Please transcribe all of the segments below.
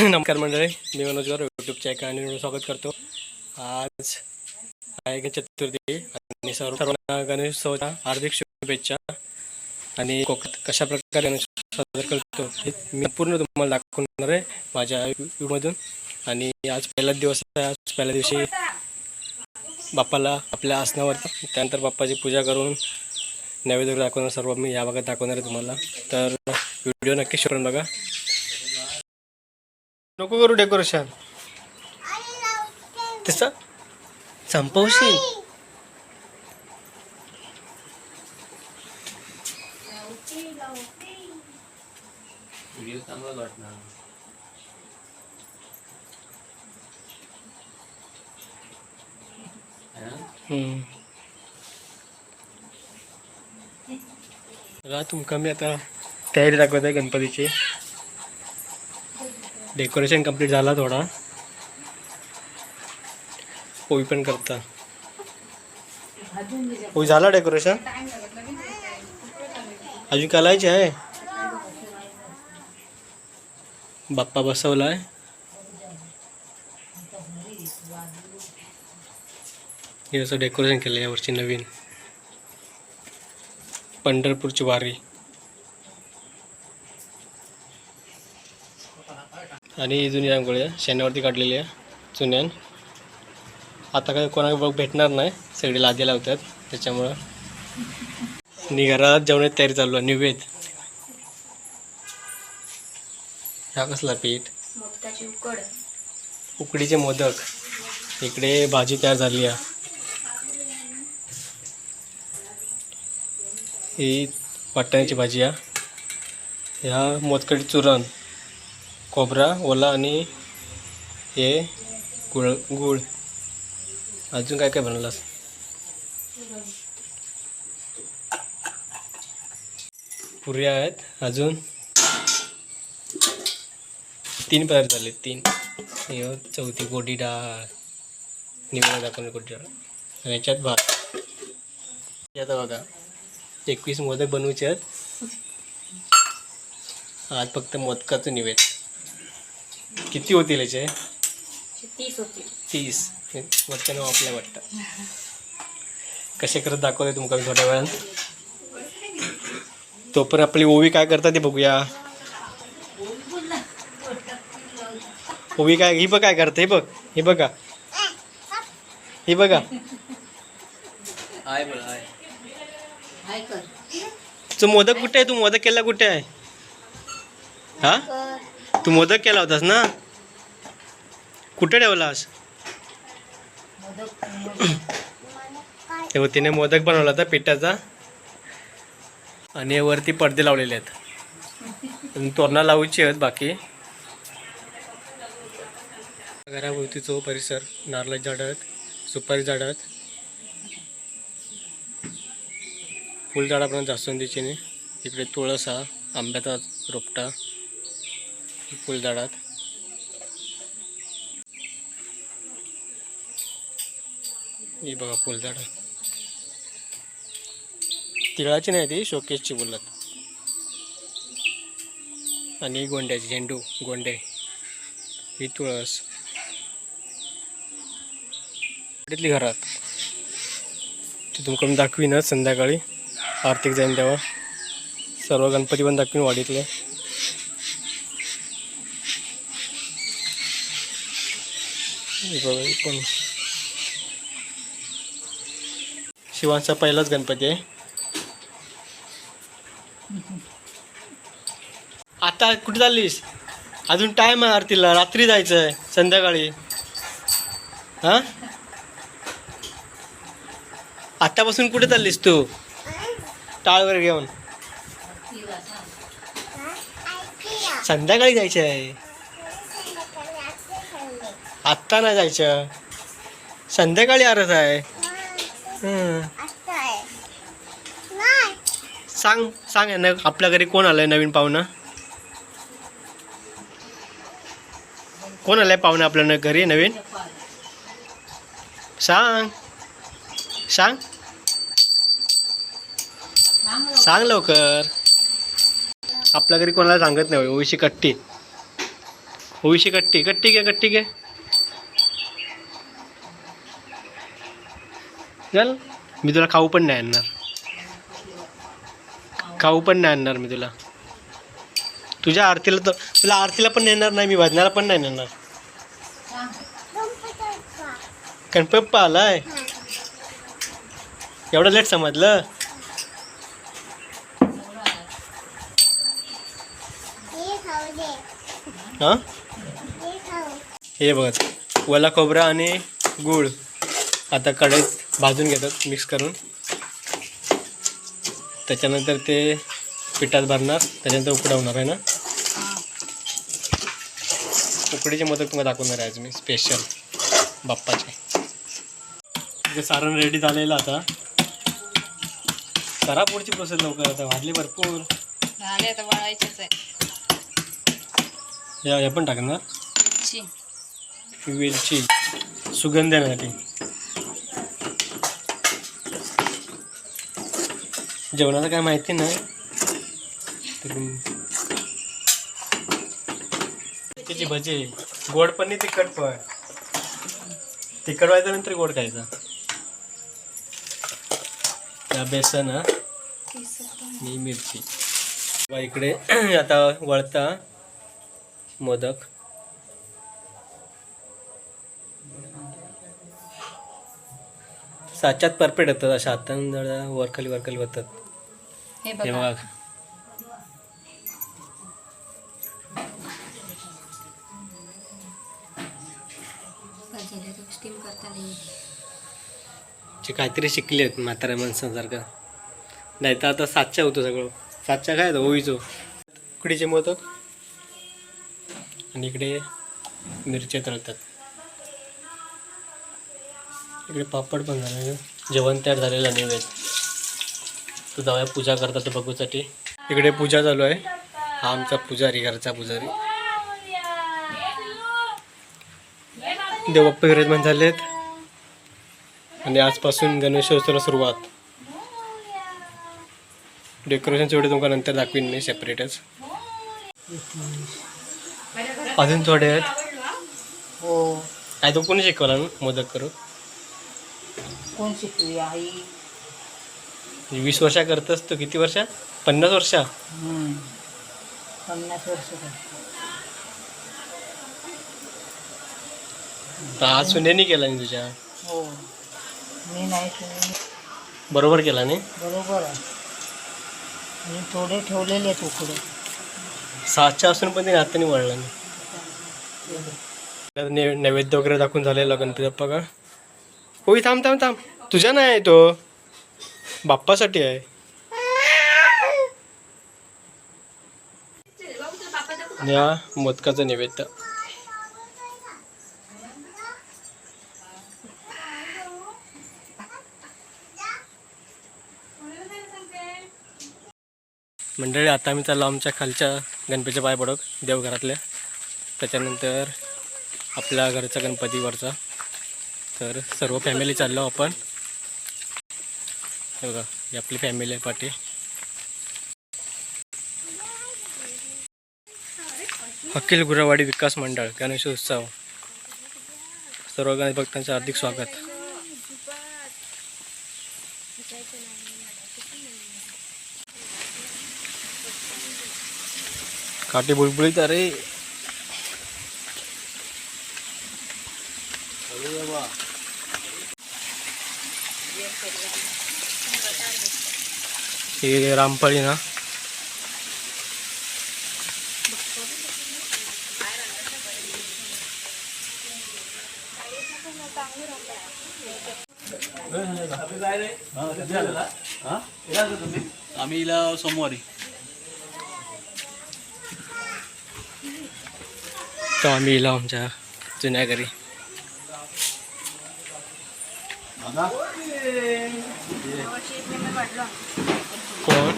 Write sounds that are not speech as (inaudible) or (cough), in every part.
नमस्कार मंडळी मी मनोज यूट्यूबच्या एका आणि स्वागत करतो. आज आहे चतुर्थी आणि सर्व सर्वांना गणेशोत्सवाच्या हार्दिक शुभेच्छा आणि कोकणात कशा प्रकारे गणेश साजरा करतो हे मी पूर्ण तुम्हाला दाखवणार आहे माझ्या व्हिडिओमधून आणि आज पहिलाच दिवस आहे. आज पहिल्या दिवशी बाप्पाला आपल्या आसनावरती त्यानंतर बाप्पाची पूजा करून नैवेद्य दाखवणार सर्व मी या भागात दाखवणार आहे तुम्हाला. तर व्हिडिओ नक्की शोधून बघा. नको करू डेकोरेशन. तसं संपवशील? तुमका मी आता. तयारी दाखवत आहे गणपतीची. डेकोरेशन कंप्लीट झाला थोडा. पोई पण करता. पोई झाला डेकोरेशन? अजून करायचे आहे? बाप्पा बसवला आहे हे असं डेकोरेशन केलं यावर्षी नवीन. पंढरपूरची वारी. आणि ही जुनी रांगोळी आहे. शेणावरती काढलेली आहे. जुन्यान आता काय कोणाला बघ भेटणार नाही. सगळे लादी लावतात. त्याच्यामुळं आणि घरात जेवणाची तयारी चालू आहे. निवेद. हा कसला पीठ? उकड. उकडीचे मोदक. इकडे भाजी तयार झाली आहे. ही वाटाण्याची भाजी आहे. ह्या मोदकडी चुरण. खोबरा ओला आणि हे गुळ गुळ. अजून काय काय बनवलास पुऱ्या आहेत. अजून तीन पदार्थ झाले. तीन. हे हो, चौथी गोडी डाळ. निवडा दाखवली गोडी डाळ. आणि याच्यात भात. हे आता बघा एकवीस मोदक बनवायचे आहेत. आज फक्त मोदकाचं निवेद किती होतील याचे? तीस होती तीस. वाटतं नाव आपल्या वाटतं. कसे करत दाखवते तुमका मी थोड्या वेळात तोपर्यंत आपली ओवी काय करतात ते बघूया. ओवी काय ही बघ काय करते हे बघ हे बघा. हे बघा. तुझं मोदक कुठे आहे? तू मोदक केला कुठे आहे? हा? तू मोदक केला होतास ना? कुठे ठेवलास? तेव्हा तिने मोदक बनवला होता पिठाचा. आणि वरती पडदे लावलेले आहेत. तोरणा लावूची आहेत बाकी. घराभोवती चो परिसर नारळाची झाडं आहेत सुपारी झाडं आहेत. फुलझाडापर्यंत जास्वंदीची इकडे तुळस हा आंब्याचा रोपटा. फुलझाडात. हे बघा फुलझाड. तिळाची नाही ती शोकेसची बोलत आणि गोंड्याचे गोंड्याची झेंडू गोंडे. ही तुळस. इथली घरात? ती तुमका मी दाखवीनच संध्याकाळी. आर्थिक जाईन तेव्हा. सर्व गणपती पण दाखवीन वाडीतले. हे बघा पण शिवांचा पहिलाच गणपती आहे. आता कुठे चाललीस? अजून टाईम आहे आरतीला. रात्री जायचं आहे संध्याकाळी. हां? आत्तापासून कुठे चाललीस तू? टाळ वगैरे घेऊन. संध्याकाळी जायचं आहे आत्ता नाही जायचं. संध्याकाळी आरत आहे. सांग सांग ना आपल्या घरी कोण आलंय नवीन पाहुणं? कोण आलंय पाहुणं आपल्या घरी नवीन? सांग. सांग. सांग लवकर. आपल्या घरी कोणाला सांगत नाही ओवीशी कट्टी. ओवीशी कट्टी. कट्टी घे कट्टी घे. चल मी तुला खाऊ पण नाही आणणार. खाऊ पण नाही आणणार मी तुला. तुझ्या आरतीला तर तुला आरतीला पण नेणार नाही मी भजनाला पण नाही नेणार. गणपप्पा आलाय. एवढं लेट समजलं? हां? हे बघ ओला खोबरा आणि गूळ. आता कढईत भाजून घेतात मिक्स करून. त्याच्यानंतर ते पिठात भरणार त्याच्यानंतर उकडवणार आहे ना. उकडीचे मोदक तुम्हाला दाखवणार आहे आज मी स्पेशल बाप्पाचे. ते सारण रेडी झालेलं आता. करा पुढची प्रोसेस लवकर आता वाढली भरपूर. झाले आता वळायचेच आहे. या हे पण टाकणार. ची. वेलची सुगंध येण्यासाठी जेवणाचं काय माहिती नाही. त्याची भजी. गोड पण नाही तिखट पण. तिखट व्हायचं नंतर गोड खायचा. त्या बेसन हा. आणि मिरची. बा इकडे (clears throat) आता वळता मोदक. साच्यात परफेक्ट येतात अशा हाताने जरा वरखाली वरखाली होतात हे हे बघा बघा स्टीम करता नाही जे काहीतरी शिकले आहेत म्हाताऱ्या माणसांसारखं नाही तर आता सातच्या होतं सगळं. सातच्या काय होतं ओवीचो. उकडीचे मोदक आणि इकडे मिरच्या तळतात. इकडे पापड पण झाले. जेवण तयार झालेलं नैवेद तो जाऊया पूजा करतात ते बघूसाठी. इकडे पूजा चालू आहे. हा आमचा पुजारी घरचा पुजारी. देवबाप्पा विराजमान झालेत. आणि आजपासून गणेशोत्सवाला सुरुवात. डेकोरेशनचे एवढे तुम्हाला नंतर दाखवीन मी सेपरेटच अजून थोडे आहेत. हो. काय तो कोणी शिकवला? ना मोदक करू. कोण शिकवी आई वीस वर्षा करतस तो किती वर्षा? पन्नास वर्षा? हम्म. पन्नास वर्ष झाली. तर आज सुनेनी केला नाही तुझ्या? हो. मी नाही तुम्ही बरोबर केला नाही? बरोबर आहे. आणि थोडे ठेवलेले आहेत उकडे. सातच्या असून पण तिने हाताने वळला नाही नैवेद्य वगैरे दाखवून झालेला गणपती बाप्पा का होई थांब थांब थांब. तुझ्या नाही आहे तो. बाप्पासाठी आहे. या मोदकाचं नैवेद्य. मंडळी आता आम्ही चाललो आमच्या खालच्या गणपतीच्या पाय पडक देवघरातल्या. त्याच्यानंतर आपल्या घरचा गणपतीवरचा. तर सर्व फॅमिली चाललो आपण. हे बघा ही आपली फॅमिली आहे पाठी. अखिल गुरावाडी विकास मंडळ गणेशोत्सव सर्व गणेश भक्तांचे हार्दिक स्वागत. काटे बुळबुळीत अरे हे रामपाळी ना. आम्ही इला सोमवारी. तो आम्ही इला आमच्या जुन्या घरी. कोण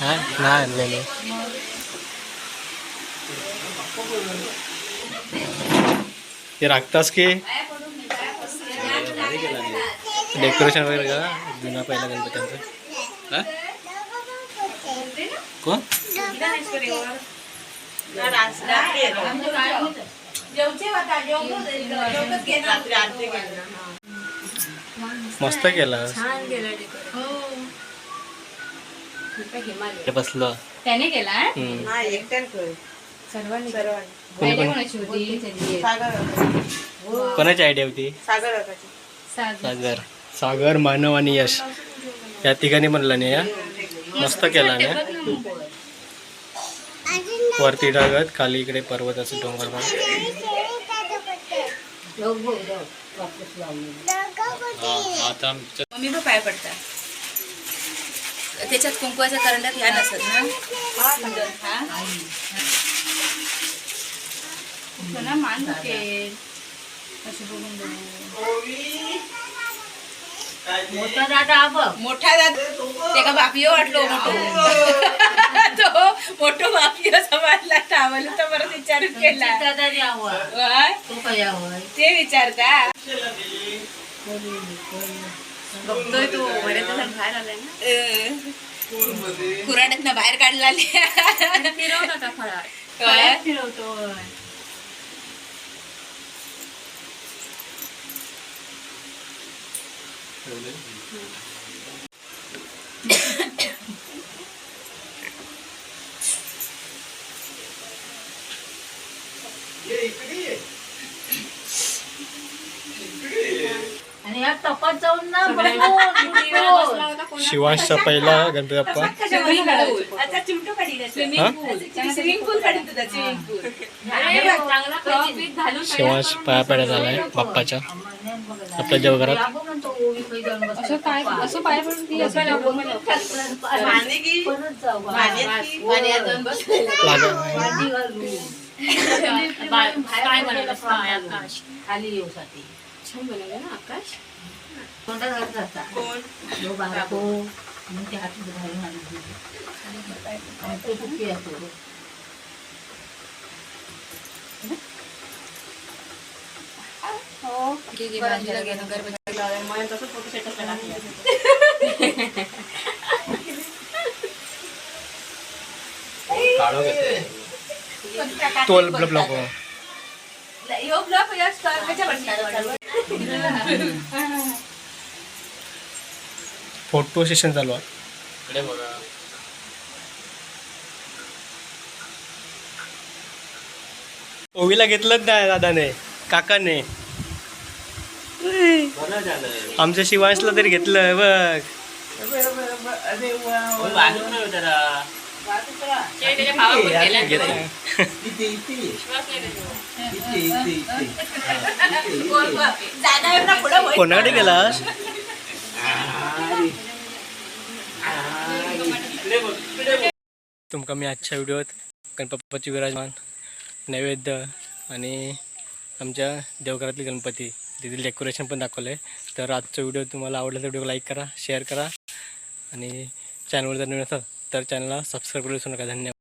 हा? नाही आणलेलं हे राखतास की? डेकोरेशन वगैरे का जुना पहिला गणपत्यांचं कोण? मस्त केला. बसलो. त्याने केला. सर्वांनी कोणी कोणाची होती? कोणाची आयडिया होती? सागर. सागर. सागर. मानव आणि यश. या तिघांनी म्हणलं नाही या मस्त केला ना. वरती ढगत खाली इकडे पर्वत असं डोंगर भाग. आता आमच्या मम्मी पण पाय पडतात. त्याच्यात कुंकवाच्या करंड्यात ह्या नसत ना? हा? मान दुखेल बघून. मोठा दादा बघ मोठा दादा ते का बापियो वाटलो मोठो? (laughs) तो मोठो बापियो समजला टावल तर परत विचारून केला. दादा यावं ते विचारता. बघतोय तो बरेच दिवसात बाहेर आलाय ना. कुराड्यात ना बाहेर काढला फिरवता फळा फिरवतो आणि या टपात जाऊन ना बघून शिवांशचा पहिला गणपती बाप्पा शिवांश पाया पडायला आलाय बाप्पाच्या. आपल्या देवघरात. असं काय असं पाय पडून ती असं लागा काय म्हणाल आकाश. खाली येऊ साठी. छान बनवलं ना आकाश? तोंडात घालत. जाता तो बाळको मग ते हातात घालून आली तुझी. आणि तो कुठे येतो बाजूला गेलो गणपती काढो घेतोय तोल ब्लब नको. यो ब्लॉक या स्टारच्या बनणार फोटो सेशन चालू आहे. इकडे बघा. ओवीला घेतलंच नाही दादाने काकाने. आमच्या शिवांशला तरी घेतलं बघ. कोणाकडे गेलास? तुमका मी आजच्या व्हिडिओत गणपती विराजमान नैवेद्य आणि आमच्या देवघरातील गणपती तिथे डेकोरेशन पण दाखवलं आहे तर आजचा व्हिडिओ तुम्हाला आवडला तर व्हिडिओ लाईक करा शेअर करा आणि चॅनलवर जर नवीन असाल तर चॅनलला सबस्क्राईब करू विसरू नका. धन्यवाद.